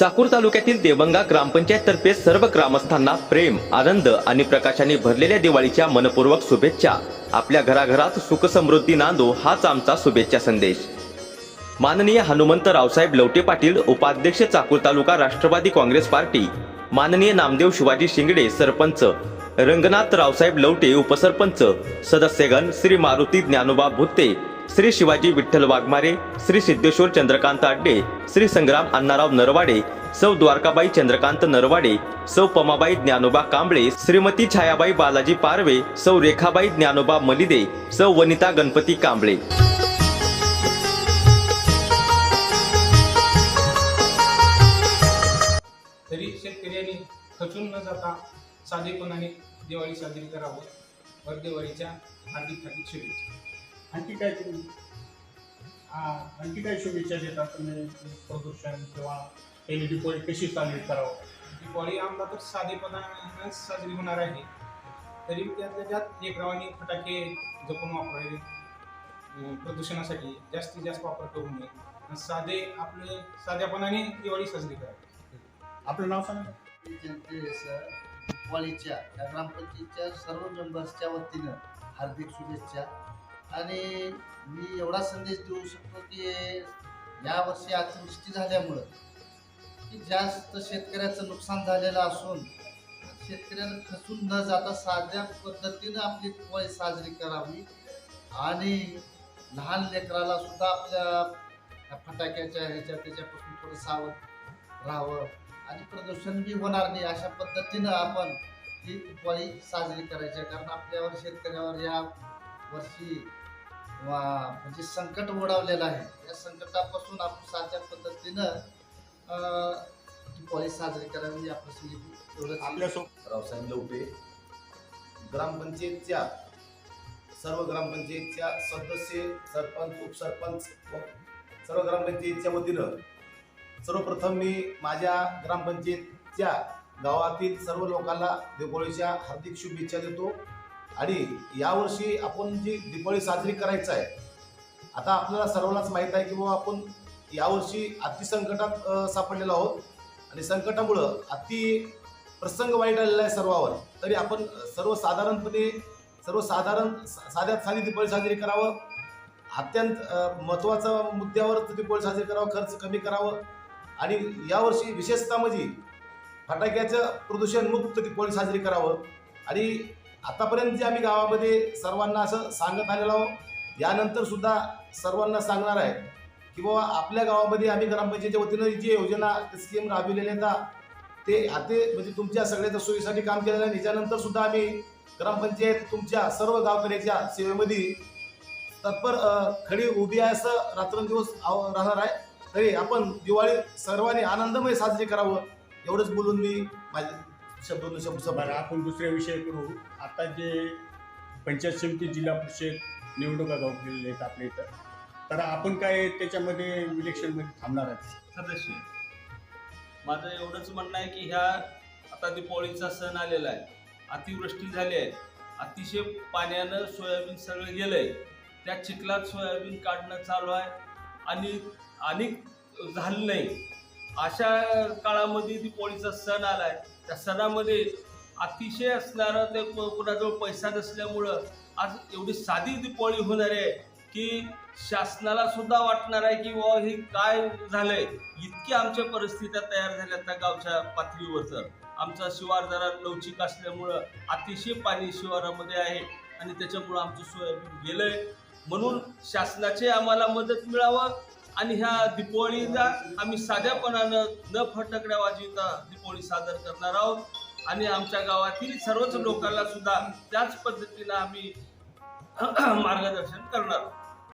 चाकूर तालुक्यातील देवंगा ग्रामपंचायत तर्फे सर्व ग्रामस्थांना प्रेम आनंद आणि प्रकाशाने भरलेल्या दिवाळीच्या मनपूर्वक शुभेच्छा. आपल्या घराघरात सुख समृद्धी नांदो हाच आमचा शुभेच्छा संदेश. माननीय हनुमंत रावसाहेब लवटे पाटील उपाध्यक्ष चाकूर तालुका राष्ट्रवादी काँग्रेस पार्टी. माननीय नामदेव शिवाजी शिंगडे सरपंच. रंगनाथ रावसाहेब लवटे उपसरपंच. सदस्यगण श्री मारुती ज्ञानोबा भुत्ते श्री शिवाजी विठ्ठल वाघमारे श्री सिद्धेश्वर चंद्रकांत आड्डे श्री संग्राम अण्णाराव नरवाडे सौ द्वारकाबाई चंद्रकांत नरवाडे सौ पमाबाई ज्ञानोबा कांबळे श्रीमती छायाबाई बालाजी पारवे सौ रेखाबाई ज्ञानोबा मलिदे सौ वनिता गणपती कांबळे. तरी शेतकऱ्यांनी खचून न जाता साधेपणाने दिवाळी साजरी करावं दिवाळीच्या हार्दिक हार्दिक शुभेच्छा. आणखी काय तुम्ही? आ, आणखी काय शुभेच्छा देतात तुम्ही प्रदूषण किंवा एल दिवाळी कशी साजरी करावं? दिवाळी आमला तर साधेपणाने साजरी होणार आहे. तरी त्यातल्या त्यात लेकरावांनी फटाके जपून वापरावे. अं, प्रदूषणासाठी जास्तीत जास्त वापर करू नये. आणि साधे आपलं साध्यापणाने दिवाळी साजरी करावी. आपलं नाव सांगा. दिवाळीच्या या ग्रामपंचायतच्या सर्व मेंबर्सच्या वतीनं हार्दिक शुभेच्छा. आणि मी एवढा संदेश देऊ शकतो की या वर्षी अतिवृष्टी झाल्यामुळं की जास्त शेतकऱ्याचं नुकसान झालेलं असून शेतकऱ्याला खचून न जाता साध्या पद्धतीनं आपली दिवाळी साजरी करावी आणि लहान लेकराला सुद्धा आपल्या फटाक्याच्या ह्याच्या त्याच्यापासून थोडं सावध राहावं आणि प्रदूषण बी होणार नाही अशा पद्धतीनं आपण ही दिवाळी साजरी करायची आहे. कारण आपल्यावर शेतकऱ्यावर या वर्षी म्हणजे संकट ओढावलेलं आहे. या संकटापासून आपण साध्या पद्धतीनं दिवाळी साजरी करावी एवढंच आपल्यासोबत रावसाहेब लवटे ग्रामपंचायतच्या सर्व ग्रामपंचायतच्या सदस्य सरपंच उपसरपंच सर्व ग्रामपंचायतच्या वतीनं सर्वप्रथम मी माझ्या ग्रामपंचायतच्या गावातील सर्व लोकांना दिवाळीच्या हार्दिक शुभेच्छा देतो. आणि यावर्षी आपण जी दिवाळी साजरी करायचं आहे आता आपल्याला सर्वांनाच माहीत आहे की बाबा आपण यावर्षी अतिसंकटात सापडलेलो आहोत. आणि संकटामुळं अति प्रसंग वाईट आलेला आहे सर्वावर. तरी आपण सर्वसाधारणपणे सर्वसाधारण साध्यात साधी दिवाळी साजरी करावं. अत्यंत अ, महत्त्वाचं मुद्द्यावर दिवाळी साजरी करावं खर्च कमी करावं. आणि यावर्षी विशेषतः म्हणजे फटाक्याचं प्रदूषण मुक्त दिवाळी साजरी करावं. आणि आतापर्यंत जे आम्ही गावामध्ये सर्वांना असं सांगत आलेलो आहोत यानंतर सुद्धा सर्वांना सांगणार आहे की बाबा आपल्या गावामध्ये आम्ही ग्रामपंचायतीच्या वतीनं जी योजना स्कीम राबविलेल्या आहेत ते आते म्हणजे तुमच्या सगळ्याच्या सोयीसाठी काम केलेलं आहे. याच्यानंतर सुद्धा आम्ही ग्रामपंचायत तुमच्या सर्व गावकऱ्याच्या सेवेमध्ये तत्पर खडी उभी आहे असं रात्रंदिवस आव- राहणार आहे. तरी आपण दिवाळी सर्वांनी आनंदमय साजरी करावं एवढंच बोलून मी माझे शब्द दोन शब्द बरं आपण दुसऱ्या विषय करू. आता जे पंचायत समिती जिल्हा परिषद निवडणुका गावलेल्या आहेत आपल्या इथं. तर आपण काय त्याच्यामध्ये इलेक्शनमध्ये थांबणार आहे सदस्य. माझं एवढंच म्हणणं आहे की ह्या आता दिपावळीचा सण आलेला आहे. अतिवृष्टी झाली आहे. अतिशय पाण्यानं सोयाबीन सगळं गेलंय. त्या चिखलात सोयाबीन काढणं चालू आहे. आणि अनेक झालं नाही. अशा काळामध्ये दिपावळीचा सण आलाय. त्या सणामध्ये अतिशय असणारं ते कुणाजवळ कोणाजवळ पैसा नसल्यामुळं आज एवढी साधी दिपावळी होणार आहे की शासनाला सुद्धा वाटणार आहे की वा हे काय झालंय? इतकी आमच्या परिस्थित्या तयार झाल्या त्या गावच्या पातळीवर तर आमचा शिवार जरा लवचिक असल्यामुळं अतिशय पाणी शिवारामध्ये आहे आणि त्याच्यामुळं आमचं सोयाबीन गेलंय. म्हणून शासनाचे आम्हाला मदत मिळावं आणि ह्या दीपावळीला आम्ही साध्यापणानं न फटकड्या वाजविता दिपावळी सादर करणार आहोत. आणि आमच्या गावातील सर्वच लोकांना सुद्धा त्याच पद्धतीनं आम्ही मार्गदर्शन करणार आहोत.